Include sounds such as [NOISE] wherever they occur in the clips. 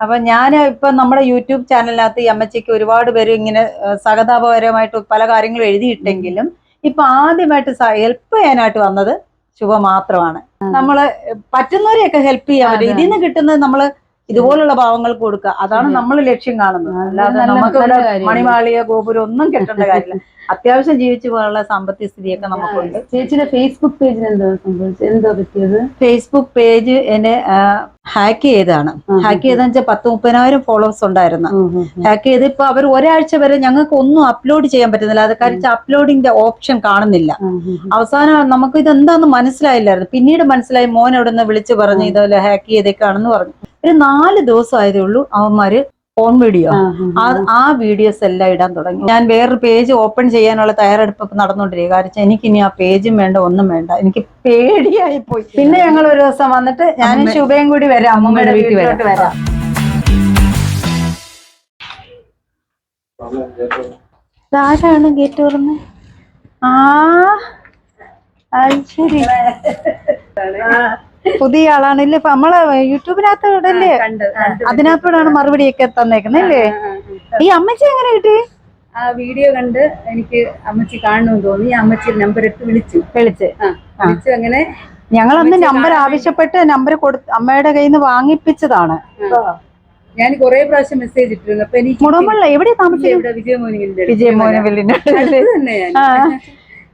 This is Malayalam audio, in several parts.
അപ്പൊ ഞാൻ ഇപ്പൊ നമ്മുടെ യൂട്യൂബ് ചാനലിനകത്ത് ഈ അമ്മച്ചിക്ക് ഒരുപാട് പേര് ഇങ്ങനെ സഹതാപകരമായിട്ട് പല കാര്യങ്ങളും എഴുതിയിട്ടെങ്കിലും ഇപ്പൊ ആദ്യമായിട്ട് ഹെൽപ്പ് ചെയ്യാനായിട്ട് വന്നത് ശുഭ മാത്രമാണ്. നമ്മൾ പറ്റുന്നവരെയൊക്കെ ഹെൽപ്പ് ചെയ്യാൻ പറ്റും. ഇതിൽ നിന്ന് കിട്ടുന്നത് നമ്മൾ ഇതുപോലുള്ള ഭാവങ്ങൾക്ക് കൊടുക്കുക. അതാണ് അതെ. നമ്മൾ ലക്ഷ്യം കാണുന്നത്. അല്ലാതെ നമുക്ക് മണിമാളിയോ ഗോപുരം ഒന്നും കിട്ടേണ്ട കാര്യമില്ല. [LAUGHS] അത്യാവശ്യം ജീവിച്ചു പോകാനുള്ള സാമ്പത്തിക സ്ഥിതിയൊക്കെ നമുക്കുണ്ട്. ചേച്ചിന്റെ ഫേസ്ബുക്ക് പേജിന് എന്തോ സംഭവിച്ചത്? എന്താ പറ്റിയത്? ഫേസ്ബുക്ക് പേജ് എന്നെ ഹാക്ക് ചെയ്താണ് ഹാക്ക് ചെയ്തെന്ന് വെച്ചാൽ പത്ത് മുപ്പതിനായിരം ഫോളോവേഴ്സ് ഉണ്ടായിരുന്നു. ഹാക്ക് ചെയ്ത് ഇപ്പൊ അവർ ഒരാഴ്ച വരെ ഞങ്ങൾക്ക് ഒന്നും അപ്ലോഡ് ചെയ്യാൻ പറ്റുന്നില്ല. അത് കാര്യം അപ്ലോഡിന്റെ ഓപ്ഷൻ കാണുന്നില്ല. അവസാനം നമുക്ക് ഇത് എന്താന്ന് മനസ്സിലായില്ലായിരുന്നു. പിന്നീട് മനസ്സിലായി മോൻ അവിടെ നിന്ന് വിളിച്ചു പറഞ്ഞു ഇതുപോലെ ഹാക്ക് ചെയ്തേക്കാണെന്ന് പറഞ്ഞു. ഒരു നാല് ദിവസം ആയതേ ഉള്ളൂ അവന്മാര് ഫോൺ വീഡിയോ ആ ആ വീഡിയോസ് എല്ലാം ഇടാൻ തുടങ്ങി. ഞാൻ വേറൊരു പേജ് ഓപ്പൺ ചെയ്യാനുള്ള തയ്യാറെടുപ്പ് നടന്നുകൊണ്ടിരിക്കുക കാരണം എനിക്ക് ഇനി ആ പേജും വേണ്ട ഒന്നും വേണ്ട. എനിക്ക് പേടിയായി പോയി പിന്നെ ഞങ്ങൾ ഒരു ദിവസം വന്നിട്ട് ഞാനും അമ്മ- ശുഭയും കൂടി വരാം. അമ്മമ്മയുടെ വീട്ടിൽ വീട്ടിലോട്ട് വരാം. ആരാണ് ഗേറ്റ് തുറന്ന്? ആ ശരി. ആ, പുതിയ ആളാണ് ഇപ്പൊ നമ്മൾ യൂട്യൂബിനകത്ത് ഇടല്ലേ? അതിനകത്തൂടാണ് മറുപടിയൊക്കെ തന്നേക്കുന്നത് അല്ലേ? ഈ അമ്മച്ചി എങ്ങനെ കിട്ടി? ആ വീഡിയോ കണ്ട് എനിക്ക് അമ്മച്ചി കാണണമെന്ന് തോന്നി. അമ്മച്ചി നമ്പർ ഇട്ട് വിളിച്ചു. വിളിച്ച്. വിളിച്ചു അങ്ങനെ ഞങ്ങൾ അന്ന് നമ്പർ ആവശ്യപ്പെട്ട് നമ്പർ കൊടു അമ്മയുടെ കയ്യിൽ നിന്ന് വാങ്ങിപ്പിച്ചതാണ് ഞാൻ കുറെ പ്രാവശ്യം മെസ്സേജ് ഇട്ടിരുന്നു. അപ്പൊ എനിക്ക് മുടമ്പള്ള എവിടെ വിജയമോഹനവില്ലിന്റെ തന്നെ ഞാൻ. ആ.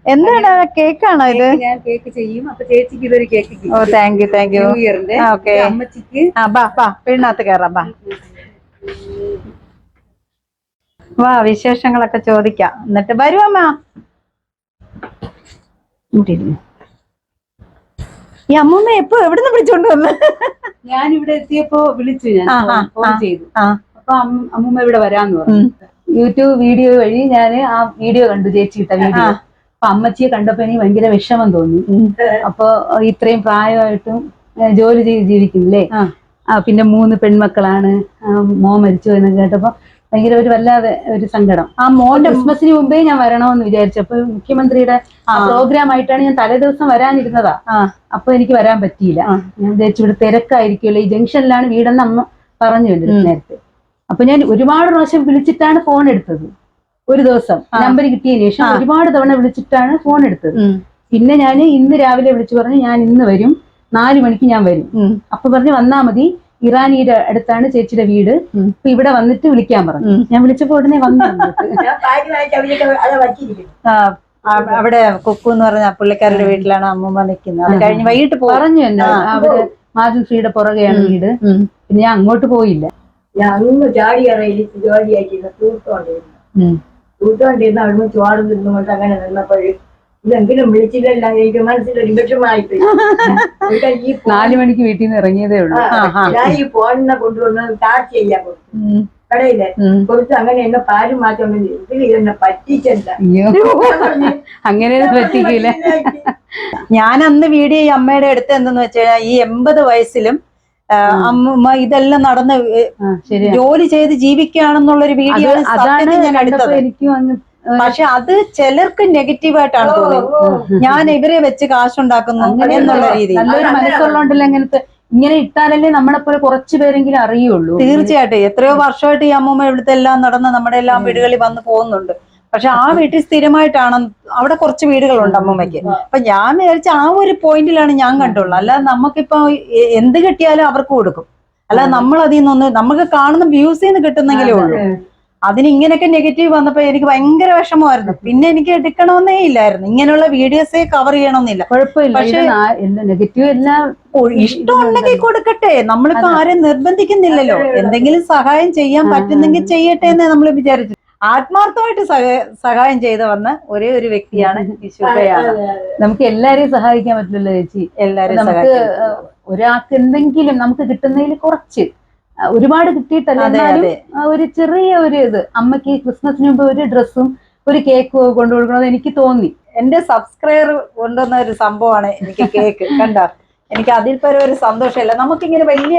എന്താണ്? കേക്കാണോ ഇത്? ഞാൻ കേക്ക് ചെയ്യും. അപ്പൊ ചേച്ചിക്ക് ഇതൊരു കേക്ക് കിട്ടി. Oh thank you thank you ഇയറിന്റെ ഓക്കെ അമ്മച്ചിക്ക്. ആ ബാ ബാ വീടിനകത്ത് കയറാം ബാ. വാ വിശേഷങ്ങളൊക്കെ ചോദിക്കാം. എന്നിട്ട് വരൂ അമ്മ. ഈ അമ്മൂമ്മ എപ്പോ എവിടുന്ന് വിളിച്ചോണ്ട് വന്ന്? ഞാൻ ഇവിടെ എത്തിയപ്പോ വിളിച്ചു ഞാൻ. ഫോൺ. ചെയ്തു. അപ്പൊ അമ്മ- അമ്മൂമ്മ ഇവിടെ വരാന്ന് പറഞ്ഞു. യൂട്യൂബ് വീഡിയോ വഴി ഞാൻ ആ വീഡിയോ കണ്ടു ചേച്ചി ഇട്ട വീഡിയോ. അപ്പൊ അമ്മച്ചിയെ കണ്ടപ്പോ എനിക്ക് ഭയങ്കര വിഷമം തോന്നി. അപ്പൊ ഇത്രയും പ്രായമായിട്ടും ജോലി ചെയ്ത് ജീവിക്കുന്നില്ലേ? ആ. പിന്നെ മൂന്ന് പെൺമക്കളാണ്. മോ മരിച്ചു എന്ന് കേട്ടപ്പോ ഭയങ്കര ഒരു വല്ലാതെ ഒരു സങ്കടം. ആ മോൻ ക്രിസ്മസിന് മുമ്പേ ഞാൻ വരണമെന്ന് വിചാരിച്ചു. അപ്പൊ മുഖ്യമന്ത്രിയുടെ ആ. പ്രോഗ്രാം ആയിട്ടാണ് ഞാൻ തലേ ദിവസം വരാനിരുന്നതാ അപ്പൊ എനിക്ക് വരാൻ പറ്റിയില്ല. ഞാൻ വിചാരിച്ചു ഇവിടെ തിരക്കായിരിക്കുമല്ലോ. ഈ ജംഗ്ഷനിലാണ് വീടെന്ന് അമ്മ പറഞ്ഞു. നേരത്തെ. അപ്പൊ ഞാൻ ഒരുപാട് പ്രാവശ്യം വിളിച്ചിട്ടാണ് ഫോൺ എടുത്തത്. ഒരു ദിവസം നമ്പർ കിട്ടിയതിന് ശേഷം ഒരുപാട് തവണ വിളിച്ചിട്ടാണ് ഫോൺ എടുത്തത്. പിന്നെ ഞാൻ ഇന്ന് രാവിലെ വിളിച്ചു പറഞ്ഞു ഞാൻ ഇന്ന് വരും. നാലു മണിക്ക് ഞാൻ വരും. അപ്പൊ പറഞ്ഞു വന്നാ മതി. ഇറാനിയുടെ അടുത്താണ് ചേച്ചിയുടെ വീട്. അപ്പൊ ഇവിടെ വന്നിട്ട് വിളിക്കാൻ പറഞ്ഞു. ഞാൻ വിളിച്ചപ്പോ ഉടനെ വന്നു. [LAUGHS] അവിടെ കുക്കു എന്ന് പറഞ്ഞ പുള്ളിക്കാരുടെ വീട്ടിലാണ് അമ്മൂമ്മ നിൽക്കുന്നത്. അത് കഴിഞ്ഞ് വൈകിട്ട് പറഞ്ഞു എന്നെ. അവർ അവിടെ മാജൻ ശ്രീയുടെ പുറകെയാണ് വീട്. പിന്നെ ഞാൻ അങ്ങോട്ട് പോയില്ല. ഞാൻ ചാടി ഇറങ്ങി ജോലിയാക്കിയിരുന്നു തൂത്തോണ്ടിരുന്ന് അവിടുന്ന് ചോറ് തിന്നുകൊണ്ട് അങ്ങനെ നിന്നപ്പോഴും ഇതെങ്കിലും വിളിച്ചില്ലല്ല എനിക്ക് വിഷമായിപ്പോയി ഈ ഫോൺ- നാലു മണിക്ക് വീട്ടിൽ നിന്ന് ഇറങ്ങിയതേ ഉള്ളൂ. ഞാൻ ഈ ഫോണിനെ കൊണ്ടുവന്ന് ചാർജ് ചെയ്യാൻ കൊടുത്തു. കടയില്ലേ. കൊടുത്ത് അങ്ങനെ എന്നെ പാൽ മാറ്റം ഇതിൽ എന്നെ പറ്റിച്ചല്ല അങ്ങനെ പറ്റിക്കില്ല ഞാൻ അന്ന് വീഡിയോ ഈ അമ്മയുടെ അടുത്ത് എന്തെന്ന് വെച്ചാൽ ഈ എൺപത് വയസ്സിലും ആ, അമ്മൂമ്മ ഇതെല്ലാം നടന്ന് ജോലി ചെയ്ത് ജീവിക്കുകയാണെന്നുള്ളൊരു ഒരു വീഡിയോ ഞാൻ എടുത്തത്. എനിക്ക് അങ്ങ് പക്ഷെ അത് ചിലർക്ക് നെഗറ്റീവായിട്ടാണ് തോന്നിയത്. ഞാൻ ഇവരെ വെച്ച് കാശുണ്ടാക്കുന്നു എന്നുള്ള രീതി നല്ലൊരു മനസ്സുള്ളതുകൊണ്ടല്ലോ അങ്ങനത്തെ ഇങ്ങനെ ഇട്ടാലല്ലേ നമ്മളെ പോലെ കുറച്ചു പേരെങ്കിലും അറിയുള്ളൂ. തീർച്ചയായിട്ടും. എത്രയോ വർഷമായിട്ട് ഈ അമ്മൂമ്മ ഇവിടുത്തെ എല്ലാം നടന്ന് നമ്മുടെ എല്ലാം വീടുകളിൽ വന്ന് പോകുന്നുണ്ട്. പക്ഷെ ആ വീട്ടിൽ സ്ഥിരമായിട്ടാണ് അവിടെ കുറച്ച് വീടുകളുണ്ട് അമ്മൂമ്മയ്ക്ക്. അപ്പൊ ഞാൻ വിചാരിച്ച ആ ഒരു പോയിന്റിലാണ് ഞാൻ കണ്ടുള്ളൂ. അല്ലാതെ നമുക്കിപ്പോ എന്ത് കിട്ടിയാലും അവർക്ക് കൊടുക്കും. അല്ലാതെ നമ്മൾ അതിൽ നിന്നൊന്ന് നമുക്ക് കാണുന്ന വ്യൂസിൽ നിന്ന് കിട്ടുന്നെങ്കിലേ ഉള്ളൂ. അതിന് ഇങ്ങനെയൊക്കെ നെഗറ്റീവ് വന്നപ്പോ എനിക്ക് ഭയങ്കര വിഷമമായിരുന്നു. പിന്നെ എനിക്ക് എടുക്കണമെന്നേ ഇല്ലായിരുന്നു. ഇങ്ങനെയുള്ള വീഡിയോസേ കവർ ചെയ്യണമെന്നില്ല പക്ഷേ- നെഗറ്റീവ് എല്ലാം ഇഷ്ടമുണ്ടെങ്കിൽ കൊടുക്കട്ടെ. നമ്മളിപ്പോ ആരെയും നിർബന്ധിക്കുന്നില്ലല്ലോ. എന്തെങ്കിലും സഹായം ചെയ്യാൻ പറ്റുന്നെങ്കിൽ ചെയ്യട്ടെ എന്നേ നമ്മൾ വിചാരിച്ചു ആത്മാർത്ഥമായിട്ട് സഹായം ചെയ്തു വന്ന ഒരേ ഒരു വ്യക്തിയാണ് നമുക്ക് എല്ലാരെയും സഹായിക്കാൻ പറ്റില്ലല്ലോ ചേച്ചി? എല്ലാരും നമുക്ക് ഒരാൾക്ക് എന്തെങ്കിലും നമുക്ക് കിട്ടുന്നതിൽ കുറച്ച്. ഒരുപാട് കിട്ടിയിട്ടല്ല എന്നാലും ഒരു ചെറിയ ഒരു ഇത്. അമ്മയ്ക്ക് ക്രിസ്മസിന് മുമ്പ് ഒരു ഡ്രസ്സും ഒരു കേക്ക് കൊണ്ടു കൊടുക്കണമെന്ന് എനിക്ക് തോന്നി. എന്റെ സബ്സ്ക്രൈബർ കൊണ്ടുവന്ന ഒരു സംഭവമാണ് എനിക്ക് കേക്ക്. കണ്ട? എനിക്ക് അതിൽ പരം ഒരു സന്തോഷമില്ല. നമുക്കിങ്ങനെ വലിയ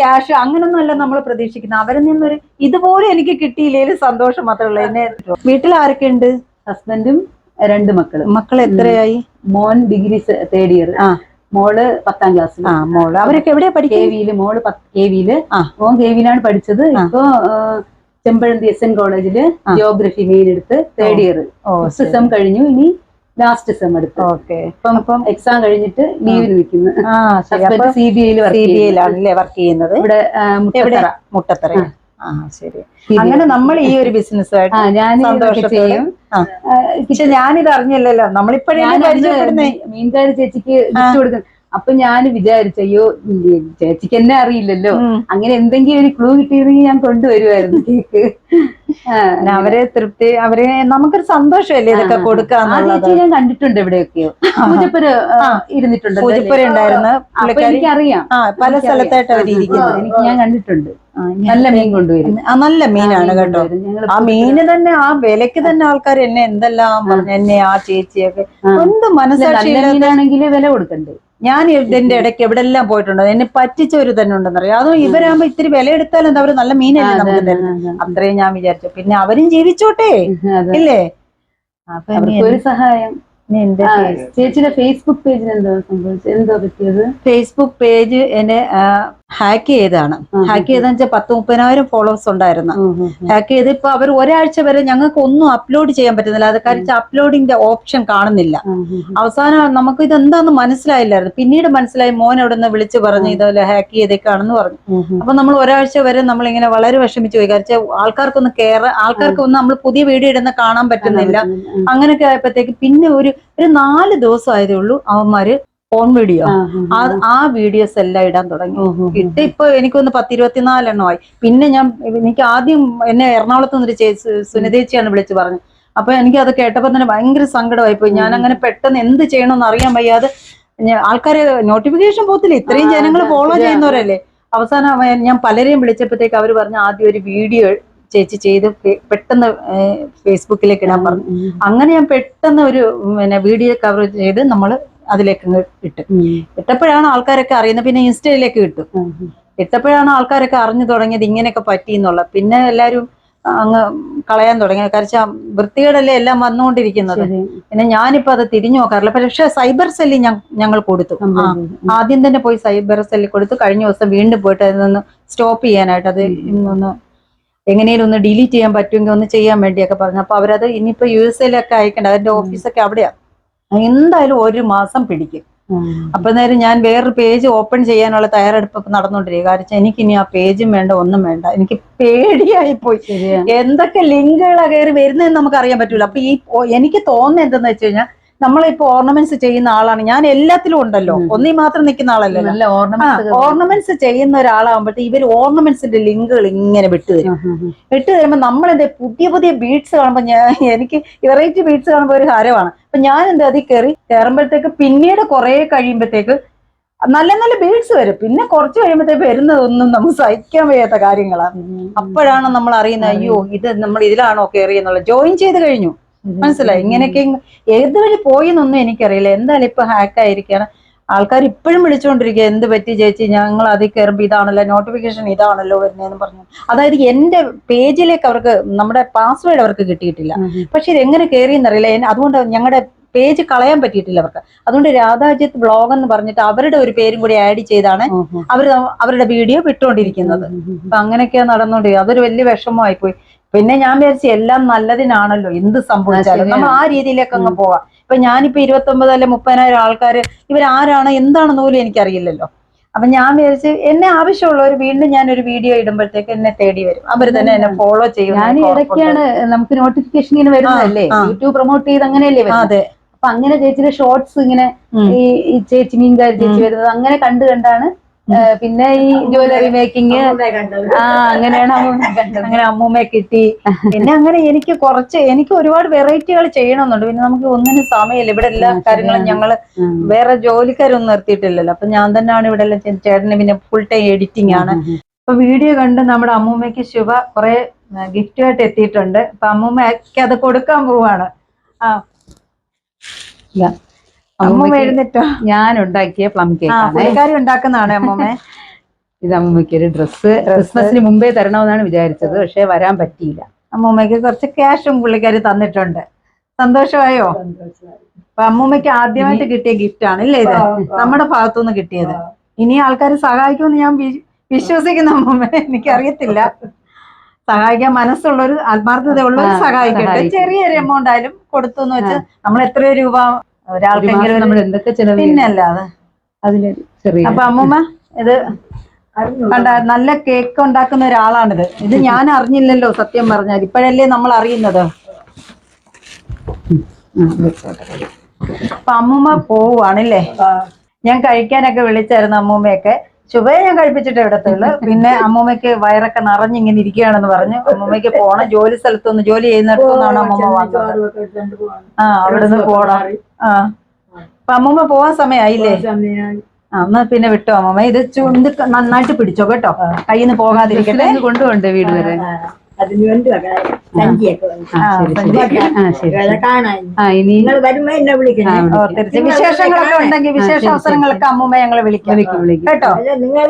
ക്യാഷ് അങ്ങനൊന്നും അല്ല നമ്മൾ പ്രതീക്ഷിക്കുന്നത്. അവരിൽ നിന്നൊരു ഇതുപോലെ എനിക്ക് കിട്ടിയില്ലേലും സന്തോഷം മാത്രമേ ഉള്ളൂ. എന്നെ വീട്ടിൽ ആരൊക്കെ ഉണ്ട്? ഹസ്ബൻഡും രണ്ട് മക്കളും. മക്കൾ എത്രയായി? മോൻ ഡിഗ്രി തേർഡ് ഇയർ ആ. മോൾ പത്താം ക്ലാസ് ആ മോൾ. അവരൊക്കെ എവിടെയാ കെ പഠിക്കുന്നത് വിയിൽ മോൾ കെ വിയിൽ ആ. മോൻ കെ വിയിലാണ് പഠിച്ചത്. ഇപ്പോ ചെമ്പഴന്തി എസ് എൻ കോളേജിൽ ജിയോഗ്രഫി മെയിൻ എടുത്ത് തേർഡ് ഇയർ ഓ ഫസ്റ്റ് സെം കഴിഞ്ഞു. ഇനി ലാസ്റ്റ് സെം എടുത്തു. ഓക്കെ അപ്പം എക്സാം കഴിഞ്ഞിട്ട് ലീവിൽ നിൽക്കുന്നു. സി ബി ഐയിൽ സി ബി ഐയിലാണല്ലേ വർക്ക് ചെയ്യുന്നത്? ഇവിടെ മുട്ടത്തറ. മുട്ടത്തറ. ആ. ശരി. അങ്ങനെ നമ്മൾ ഈ ഒരു ബിസിനസ്സുമായിട്ട് ആ ഞാൻ സന്തോഷത്തോടെ ചെയ്യും. ആ. പക്ഷെ ഞാനിത് അറിഞ്ഞില്ലല്ലോ. നമ്മളിപ്പോഴേ മീൻകാരി ചേച്ചിക്ക് ഗിഫ്റ്റ് കൊടുക്കും അപ്പൊ ഞാൻ വിചാരിച്ചു അയ്യോ ചേച്ചിക്ക് എന്നെ അറിയില്ലല്ലോ. അങ്ങനെ എന്തെങ്കിലും ഒരു ക്ലൂ കിട്ടിയിരുന്നെങ്കിൽ ഞാൻ കൊണ്ടുവരുമായിരുന്നു കേക്ക്. അവരെ തൃപ്തി അവരെ നമുക്കൊരു സന്തോഷമല്ലേ ഇതൊക്കെ കൊടുക്കാന്നുള്ളത്? ചേച്ചി ഞാൻ കണ്ടിട്ടുണ്ട് എവിടെയൊക്കെയോ. പൂജപ്പുര ഇരുന്നിട്ടുണ്ട് പൂജപ്പുര ഉണ്ടായിരുന്നു. എനിക്കറിയാം. പല. സ്ഥലത്തായിട്ട് അവരിയ്ക്കുന്നത് എനിക്ക് ഞാൻ കണ്ടിട്ടുണ്ട്. നല്ല മീൻ കൊണ്ടുവരും. നല്ല മീനാണ് കേട്ടോ. ആ മീന് തന്നെ ആ വിലക്ക് തന്നെ ആൾക്കാർ എന്നെ എന്തെല്ലാം പറഞ്ഞു എന്നെ ആ ചേച്ചിയൊക്കെ. എന്ത് നല്ല മനസ്സാക്ഷിയില്ല വില കൊടുക്കണ്ടേ? ഞാൻ ഇതിന്റെ ഇടയ്ക്ക് എവിടെല്ലാം പോയിട്ടുണ്ട്? എന്നെ പറ്റിച്ച ഒരു തന്നെ ഉണ്ടെന്നറിയാം? അതും ഇവരാകുമ്പോ ഇത്തിരി വില എടുത്താൽ എന്താ നല്ല മീനല്ലേ നമുക്ക് തരുന്നത്. അതെ, അത്രയും ഞാൻ വിചാരിച്ചു. പിന്നെ അവരും ജീവിച്ചോട്ടെ? ഇല്ലേ? അപ്പൊ ഒരു സഹായം. ചേച്ചിയുടെ ഫേസ്ബുക്ക് പേജിൽ എന്തോ സംഭവിച്ചത്? എന്തോ പറ്റിയത്? ഫേസ്ബുക്ക് പേജ് എന്നെ ഹാക്ക് ചെയ്താണ് ഹാക്ക് ചെയ്തെന്ന് വെച്ചാൽ പത്ത് മുപ്പതിനായിരം ഫോളോവേഴ്സ് ഉണ്ടായിരുന്നു. ഹാക്ക് ചെയ്ത് ഇപ്പൊ അവർ ഒരാഴ്ച വരെ ഞങ്ങൾക്ക് ഒന്നും അപ്ലോഡ് ചെയ്യാൻ പറ്റുന്നില്ല. അത് കാര്യം അപ്ലോഡിന്റെ ഓപ്ഷൻ കാണുന്നില്ല. അവസാനം നമുക്ക് ഇത് എന്താന്ന് മനസ്സിലായില്ലായിരുന്നു. പിന്നീട് മനസ്സിലായി മോൻ അവിടെ നിന്ന് വിളിച്ച് പറഞ്ഞു ഇതുപോലെ ഹാക്ക് ചെയ്തേക്കാണെന്ന് പറഞ്ഞു. അപ്പൊ നമ്മൾ ഒരാഴ്ച വരെ നമ്മൾ ഇങ്ങനെ വളരെ വിഷമിച്ചു പോയി. കാരണം ആൾക്കാർക്കൊന്ന് കയറ ഒന്ന് നമ്മൾ പുതിയ വീഡിയോ ഇടുന്ന കാണാൻ പറ്റുന്നില്ല. അങ്ങനെയൊക്കെ ആയപ്പോഴത്തേക്ക് പിന്നെ ഒരു ഒരു നാല് ദിവസം ആയതേ ഉള്ളൂ അവന്മാര് ഫോൺ വീഡിയോ. ആ, വീഡിയോസ് എല്ലാം ഇടാൻ തുടങ്ങി. ഇട്ട് ഇപ്പൊ എനിക്കൊന്ന് പത്തിരുപത്തിനാലെണ്ണമായി. പിന്നെ ഞാൻ എനിക്ക് ആദ്യം എന്നെ എറണാകുളത്ത് നിന്നൊരു ചേച്ചി സുനിതേച്ചിയാണ് വിളിച്ചു പറഞ്ഞു അപ്പൊ എനിക്ക് അത് കേട്ടപ്പോ തന്നെ ഭയങ്കര സങ്കടമായി പോയി ഞാൻ അങ്ങനെ പെട്ടെന്ന് എന്ത് ചെയ്യണമെന്ന് അറിയാൻ വയ്യാതെ ആൾക്കാരെ നോട്ടിഫിക്കേഷൻ പോകത്തില്ല. ഇത്രയും ജനങ്ങൾ ഫോളോ ചെയ്യുന്നവരല്ലേ. അവസാനം ഞാൻ പലരെയും വിളിച്ചപ്പോഴത്തേക്ക് അവർ പറഞ്ഞു ആദ്യം ഒരു വീഡിയോ ചേച്ചി ചെയ്ത് പെട്ടെന്ന് ഫേസ്ബുക്കിലേക്ക് ഇടാൻ പറഞ്ഞു. അങ്ങനെ ഞാൻ പെട്ടെന്ന് ഒരു പിന്നെ വീഡിയോ കവർ ചെയ്ത് നമ്മൾ അതിലേക്ക് ഇട്ട്. ഇട്ടപ്പോഴാണ് ആൾക്കാരൊക്കെ അറിയുന്നത്. പിന്നെ ഇൻസ്റ്റയിലേക്ക് ഉം. ഇട്ടപ്പോഴാണ് ആൾക്കാരൊക്കെ അറിഞ്ഞു തുടങ്ങിയത് ഇങ്ങനെയൊക്കെ പറ്റി എന്നുള്ള പിന്നെ എല്ലാവരും അങ്ങ് കളയാൻ തുടങ്ങി. കാരണം വൃത്തികേടല്ലേ എല്ലാം വന്നുകൊണ്ടിരിക്കുന്നത്. പിന്നെ ഞാനിപ്പോ അത് തിരിഞ്ഞു നോക്കാറില്ല. പക്ഷെ സൈബർ സെല്ലിൽ ഞങ്ങൾ കൊടുത്തു. ആദ്യം തന്നെ പോയി സൈബർ സെല്ലിൽ കൊടുത്തു. കഴിഞ്ഞ ദിവസം വീണ്ടും പോയിട്ട് അതിൽ നിന്ന് സ്റ്റോപ്പ് ചെയ്യാനായിട്ട് അത് ഇന്നൊന്ന് എങ്ങനെയും ഒന്ന് ഡിലീറ്റ് ചെയ്യാൻ പറ്റുമെങ്കിൽ ഒന്ന് ചെയ്യാൻ വേണ്ടിയൊക്കെ പറഞ്ഞു. അപ്പൊ അവരത് ഇനിയിപ്പോ യു എസ് എയിലൊക്കെ അയക്കണ്ട. അതിന്റെ ഓഫീസൊക്കെ അവിടെയാ. എന്തായാലും ഒരു മാസം പിടിക്കും. അപ്പൊ നേരം ഞാൻ വേറൊരു പേജ് ഓപ്പൺ ചെയ്യാനുള്ള തയ്യാറെടുപ്പ് നടന്നുകൊണ്ടിരിക്കുക കാരണം എനിക്ക് ഇനി ആ പേജും വേണ്ട ഒന്നും വേണ്ട. എനിക്ക് പേടിയായി പോയി. എന്തൊക്കെ ലിങ്കുകളാണ് കയറി വരുന്നതെന്ന് നമുക്ക് അറിയാൻ പറ്റൂല. അപ്പൊ ഈ എനിക്ക് തോന്നുന്നത് എന്തെന്ന് വെച്ച് കഴിഞ്ഞാൽ നമ്മളിപ്പോ ഓർണമെന്റ്സ് ചെയ്യുന്ന ആളാണ്. ഞാൻ എല്ലാത്തിലും ഉണ്ടല്ലോ. ഒന്നീ മാത്രം നിൽക്കുന്ന ആളല്ലല്ലോ. ഓർണമെന്റ്സ് ചെയ്യുന്ന ഒരാളാകുമ്പോഴത്തെ ഇവർ ഓർണമെന്റ്സിന്റെ ലിങ്കുകൾ ഇങ്ങനെ വിട്ടു തരും. വിട്ടു തരുമ്പോ നമ്മൾ എന്താ പുതിയ പുതിയ ബീഡ്സ് കാണുമ്പോൾ ഞാൻ എനിക്ക് വെറൈറ്റി ബീഡ്സ് കാണുമ്പോൾ ഒരു ഹരമാണ് അപ്പൊ ഞാൻ എന്താ അതിൽ കയറി കയറുമ്പോഴത്തേക്ക് പിന്നീട് കുറെ കഴിയുമ്പോഴത്തേക്ക് നല്ല നല്ല ബീഡ്സ് വരും. പിന്നെ കുറച്ച് കഴിയുമ്പോഴത്തേക്ക് വരുന്നതൊന്നും നമുക്ക് സഹിക്കാൻ വയ്യാത്ത കാര്യങ്ങളാണ് അപ്പോഴാണ് നമ്മൾ അറിയുന്നത് അയ്യോ ഇത് നമ്മൾ ഇതിലാണോ കയറിയെന്നുള്ളത്? ജോയിൻ ചെയ്ത് കഴിഞ്ഞു. മനസ്സിലായി? ഇങ്ങനെയൊക്കെ ഇങ് ഏത് വഴി പോയി എന്നൊന്നും എനിക്കറിയില്ല. എന്തായാലും ഇപ്പൊ ഹാക്ക് ആയിരിക്കാണ്. ആൾക്കാർ ഇപ്പോഴും വിളിച്ചുകൊണ്ടിരിക്കുക എന്ത് പറ്റി ചേച്ചി? ഞങ്ങൾ അതിൽ കയറുമ്പോൾ ഇതാണല്ലോ നോട്ടിഫിക്കേഷൻ ഇതാണല്ലോ വരുന്നതെന്ന് പറഞ്ഞു. അതായത് എന്റെ പേജിലേക്ക് അവർക്ക് നമ്മുടെ പാസ്വേഡ് അവർക്ക് കിട്ടിയിട്ടില്ല. പക്ഷെ ഇത് എങ്ങനെ കയറിയെന്നറിയില്ല അതുകൊണ്ട് ഞങ്ങളുടെ പേജ് കളയാൻ പറ്റിയിട്ടില്ല അവർക്ക്. അതുകൊണ്ട് രാധാജിത്ത് ബ്ലോഗ് എന്ന് പറഞ്ഞിട്ട് അവരുടെ ഒരു പേരും കൂടി ആഡ് ചെയ്താണ് അവർ അവരുടെ വീഡിയോ വിട്ടുകൊണ്ടിരിക്കുന്നത് അപ്പൊ അങ്ങനെയൊക്കെയാ നടന്നുകൊണ്ട് അതൊരു വലിയ വിഷമമായി പോയി പിന്നെ ഞാൻ വിചാരിച്ചു എല്ലാം നല്ലതിനാണല്ലോ എന്ത് സംഭവിച്ചാലും. നമ്മൾ ആ രീതിയിലേക്ക് അങ്ങ് പോവാം. ഇപ്പൊ ഞാനിപ്പോ ഇരുപത്തൊമ്പത് അല്ലെ മുപ്പതിനായിരം ആൾക്കാർ ഇവരാരാണ് എന്താണെന്ന് പോലും എനിക്കറിയില്ലല്ലോ. അപ്പൊ ഞാൻ വിചാരിച്ച് എന്നെ ആവശ്യമുള്ളവർ വീണ്ടും ഞാൻ ഒരു വീഡിയോ ഇടുമ്പോഴത്തേക്ക് എന്നെ തേടി വരും. അവർ തന്നെ എന്നെ ഫോളോ ചെയ്യും ഞാൻ ഇടയ്ക്കാണ് നമുക്ക് നോട്ടിഫിക്കേഷൻ ഇങ്ങനെ വരുന്നതല്ലേ? യൂട്യൂബ് പ്രൊമോട്ട് ചെയ്ത് അങ്ങനെയല്ലേ അതെ. അപ്പൊ അങ്ങനെ ചേച്ചിയുടെ ഷോർട്സ് ഇങ്ങനെ ഈ ചേച്ചി മീൻകാരി ചേച്ചി വരുന്നത് അങ്ങനെ കണ്ടു കണ്ടാണ് പിന്നെ ഈ ജ്വല്ലറി മേക്കിങ് ആ അങ്ങനെയാണ് [LAUGHS] അങ്ങനെ അമ്മൂമ്മയെ കിട്ടി. പിന്നെ അങ്ങനെ എനിക്ക് കുറച്ച് എനിക്ക് ഒരുപാട് വെറൈറ്റികൾ ചെയ്യണമെന്നുണ്ട്. പിന്നെ നമുക്ക് ഒന്നിനും സമയമില്ല. ഇവിടെ എല്ലാ കാര്യങ്ങളും. ഞങ്ങൾ. വേറെ ജോലിക്കാരൊന്നും നിർത്തിയിട്ടില്ലല്ലോ. അപ്പൊ ഞാൻ തന്നെയാണ് ഇവിടെ എല്ലാം. ചേട്ടന് പിന്നെ ഫുൾ ടൈം എഡിറ്റിംഗ് ആണ്. അപ്പൊ വീഡിയോ കണ്ട് നമ്മുടെ അമ്മൂമ്മയ്ക്ക് ശുഭ കുറെ ഗിഫ്റ്റുമായിട്ട് എത്തിയിട്ടുണ്ട്. അപ്പൊ അമ്മൂമ്മയ്ക്ക് അത് കൊടുക്കാൻ പോവാണ്. ആ. എഴുന്നിട്ടോ ഞാൻ ഉണ്ടാക്കിയ പ്ലം കേക്ക് ഉണ്ടാക്കുന്നതാണ് അമ്മമ്മേ? [LAUGHS] ഇത് അമ്മമ്മയ്ക്ക് ഒരു ഡ്രസ്സ് ക്രിസ്മസിന് മുമ്പേ തരണമെന്നാണ് വിചാരിച്ചത് പക്ഷെ വരാൻ പറ്റിയില്ല. അമ്മമ്മയ്ക്ക് കുറച്ച് ക്യാഷും പുള്ളിക്കാരി തന്നിട്ടുണ്ട്. സന്തോഷമായോ? അപ്പൊ അമ്മൂമ്മയ്ക്ക് ആദ്യമായിട്ട് കിട്ടിയ ഗിഫ്റ്റ് ആണ് ഇല്ലേ ഇത്. നമ്മുടെ ഭാഗത്തുനിന്ന് കിട്ടിയത്. ഇനി ആൾക്കാർ സഹായിക്കുമെന്ന് ഞാൻ വിശ്വസിക്കുന്നു അമ്മൂമ്മ. എനിക്കറിയത്തില്ല. സഹായിക്കാൻ മനസ്സുള്ളൊരു ആത്മാർത്ഥതയുള്ളൊരു സഹായിക്കട്ടെ. സഹായിക്കും. ചെറിയൊരു എമൗണ്ട് ആയാലും കൊടുത്തു എന്ന് വെച്ച് നമ്മൾ എത്രയോ രൂപ ഒരാൾക്കെങ്കിലും നമ്മൾ എന്തൊക്കെ ചെലവ് പിന്നെ അല്ലാതെ. അതിൽ ചെറിയ അപ്പൊ അമ്മൂമ്മ ഇത് കണ്ട നല്ല കേക്ക് ഉണ്ടാക്കുന്ന ഒരാളാണിത്. ഇത് ഞാൻ അറിഞ്ഞില്ലല്ലോ സത്യം പറഞ്ഞാൽ. ഇപ്പോഴല്ലേ നമ്മൾ അറിയുന്നത്. അപ്പൊ അമ്മൂമ്മ പോവാണല്ലേ ഞാൻ കഴിക്കാനൊക്കെ വിളിച്ചായിരുന്നു അമ്മൂമ്മയൊക്കെ. ശുഭയെ ഞാൻ കഴിപ്പിച്ചിട്ട് എവിടത്തുള്ളു പിന്നെ അമ്മൂമ്മയ്ക്ക് വയറൊക്കെ നിറഞ്ഞിങ്ങനെ ഇരിക്കുകയാണെന്ന് പറഞ്ഞു അമ്മൂമ്മയ്ക്ക് പോണം ജോലി സ്ഥലത്തുനിന്ന് ജോലി ചെയ്യുന്നിടത്തുനിന്നാണ് അമ്മൂമ്മ വന്നത്. ആ അവിടുന്ന് പോണം. ആ. അപ്പൊ അമ്മൂമ്മ പോവാൻ സമയമായില്ലേ അന്ന് പിന്നെ വിട്ടോ അമ്മൂമ്മ. ഇത് ചുണ്ട് നന്നായിട്ട് പിടിച്ചോ കേട്ടോ? കയ്യിൽ നിന്ന് പോകാതിരിക്കട്ടെ കൊണ്ടുപോണ്ടേ വീട് വരെ? അതിന് വേണ്ടി സഞ്ചിയൊക്കെ വന്നു. ആ, ശരി, ശരി. ആ ശരി. വേറെ ആ ഇനി നിങ്ങൾ വരുമ്പോ എന്നെ വിളിക്കണേ. ആ, ഓ, തീർച്ചയായും. വിശേഷങ്ങളൊക്കെ ഉണ്ടെങ്കിൽ വിശേഷ അവസരങ്ങളൊക്കെ അമ്മൂമ്മ ഞങ്ങളെ വിളിക്കാം. കേട്ടോ? നിങ്ങൾ നിങ്ങൾ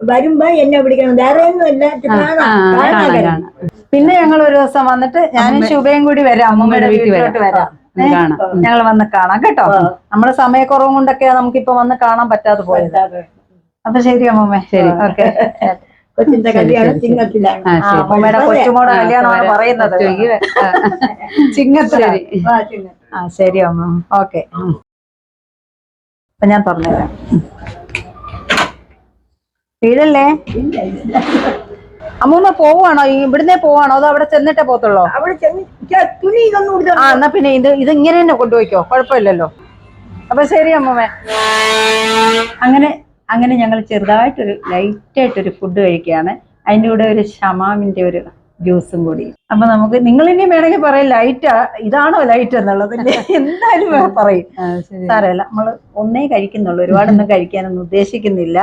വരുമ്പോ എന്നെ വിളിക്കണം. വേറെ ഒന്നും ഇല്ല ആ കാണാം. ആ, കാണാൻ കാണാം വരണം. കാണാം. പിന്നെ ഞങ്ങൾ ഒരു ദിവസം വന്നിട്ട് ഞാനും ശുഭയും കൂടി വരാം. അമ്മൂമ്മയുടെ വീട്ടിൽ വീട്ടിലോട്ട് വരാം. ഞങ്ങൾ വന്ന് കാണാം കേട്ടോ? നമ്മുടെ സമയക്കുറവും കൊണ്ടൊക്കെയാ നമുക്കിപ്പോ വന്ന് കാണാൻ പറ്റാതെ പോയത്. അപ്പൊ ശരി അമ്മൂമ്മ. ശരി. ഓക്കെ. [LAUGHS] കൊച്ചിന്റെ കല്യാണം ചിങ്ങത്തിലാണ്. കൊച്ചുമോടെ കല്യാണമാണ് പറയുന്നത്. [LAUGHS] ആ, ശരി. അമ്മ. ഓക്കെ. അപ്പൊ ഞാൻ പറഞ്ഞുതരാം വീടല്ലേ അമ്മൂമ്മ പോവാണോ ഈ ഇവിടുന്നേ പോവാണോ അതോ അവിടെ ചെന്നിട്ടേ പോത്തുള്ളോ തുണി ഇതൊന്നും ആ എന്നാ പിന്നെ ഇത് ഇത് ഇങ്ങനെ തന്നെ കൊണ്ടുപോയിക്കോ. കുഴപ്പമില്ലല്ലോ. അപ്പൊ ശരി അമ്മൂമ്മ. അങ്ങനെ അങ്ങനെ ഞങ്ങൾ ചെറുതായിട്ടൊരു ലൈറ്റായിട്ടൊരു ഫുഡ് കഴിക്കുകയാണ്. അതിന്റെ കൂടെ ഒരു ഷമാമിന്റെ ഒരു ജ്യൂസും കൂടി. അപ്പൊ നമുക്ക് നിങ്ങൾ ഇനി വേണമെങ്കിൽ പറയും ലൈറ്റ് ഇതാണോ ലൈറ്റ് എന്നുള്ളത്? എന്തായാലും പറയും. സാറല്ല സാരമില്ല നമ്മൾ ഒന്നേ കഴിക്കുന്നുള്ളൂ. ഒരുപാടൊന്നും കഴിക്കാനൊന്നും ഉദ്ദേശിക്കുന്നില്ല.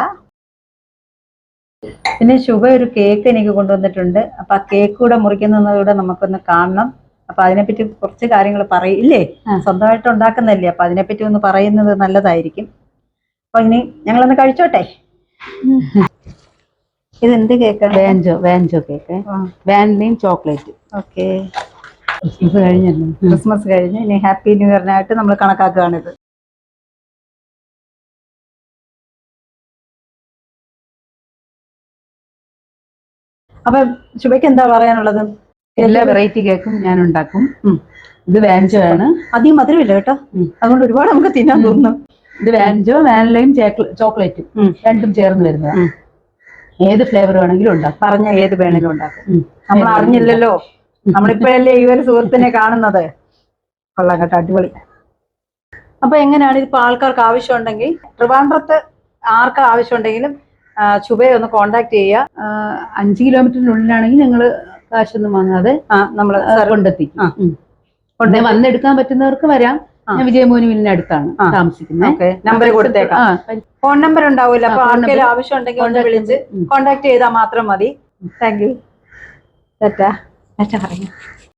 പിന്നെ ശുഭ ഒരു കേക്ക് എനിക്ക് കൊണ്ടുവന്നിട്ടുണ്ട്. അപ്പൊ ആ കേക്ക് കൂടെ മുറിക്കുന്നതിലൂടെ നമുക്കൊന്ന് കാണണം. അപ്പൊ അതിനെപ്പറ്റി കുറച്ച് കാര്യങ്ങൾ പറയില്ലേ ഇല്ലേ? സ്വന്തമായിട്ട് ഉണ്ടാക്കുന്നല്ലേ അപ്പൊ അതിനെപ്പറ്റി ഒന്ന് പറയുന്നത് നല്ലതായിരിക്കും. അപ്പൊ ഇനി ഞങ്ങളൊന്ന് കഴിച്ചോട്ടെ? ഇത് എന്ത് കേക്കാണ്? വാൻജോ വാൻജോ കേക്ക്. വാനിലയും ചോക്ലേറ്റ്. ഓക്കെ. ക്രിസ്മസ് കഴിഞ്ഞല്ലോ. ക്രിസ്മസ് കഴിഞ്ഞ് ഇനി ഹാപ്പി ന്യൂ ഇയറിനായിട്ട് നമ്മൾ കണക്കാക്കുകയാണിത് അപ്പൊ ശുഭയ്ക്ക് എന്താ പറയാനുള്ളത്? എല്ലാ വെറൈറ്റി കേക്കും ഞാൻ ഉണ്ടാക്കും. ഇത് വാൻജോ ആണ് അധികം മധുരമില്ല കേട്ടോ. അതുകൊണ്ട് ഒരുപാട് നമുക്ക് തിന്നാൻ തോന്നുന്നു. ഇത് വാൻജോ വാനിലയും ചോക്ലേറ്റും രണ്ടും ചേർന്ന് വരുന്നതാണ് ഏത് ഫ്ലേവർ വേണമെങ്കിലും ഉണ്ടാക്കും. പറഞ്ഞ ഏത് വേണമെങ്കിലും ഉണ്ടാക്കും. നമ്മൾ അറിഞ്ഞില്ലല്ലോ. നമ്മളിപ്പോഴല്ലേ ഈ ഒരു സുഹൃത്തിനെ കാണുന്നത്? കൊള്ളാം കേട്ടോ അടിപൊളി. അപ്പൊ എങ്ങനെയാണ് ഇതിപ്പോ ആൾക്കാർക്ക് ആവശ്യമുണ്ടെങ്കിൽ ട്രിവാൻഡ്രത്ത് ആർക്ക് ആവശ്യമുണ്ടെങ്കിലും ഉണ്ടെങ്കിലും ശുഭയെ ഒന്ന് കോണ്ടാക്ട് ചെയ്യുക. അഞ്ച് കിലോമീറ്ററിനുള്ളിലാണെങ്കിൽ ഞങ്ങൾ കാശൊന്നും വാങ്ങാതെ നമ്മൾ കൊണ്ടെത്തിക്കും. വന്നെടുക്കാൻ പറ്റുന്നവർക്ക് വരാം. ഞാൻ വിജയമോനുവിലിന് അടുത്താണ് താമസിക്കുന്നത്. നമ്പർ കൊടുത്തേക്കാം. ഫോൺ നമ്പർ ഉണ്ടാവില്ല അപ്പൊ ആർക്കെങ്കിലും ആവശ്യം ഉണ്ടെങ്കിൽ ഒന്ന് വിളിച്ച്. കോണ്ടാക്ട് ചെയ്താൽ മാത്രം മതി. താങ്ക് യു തെറ്റാ ടാറ്റ പറഞ്ഞു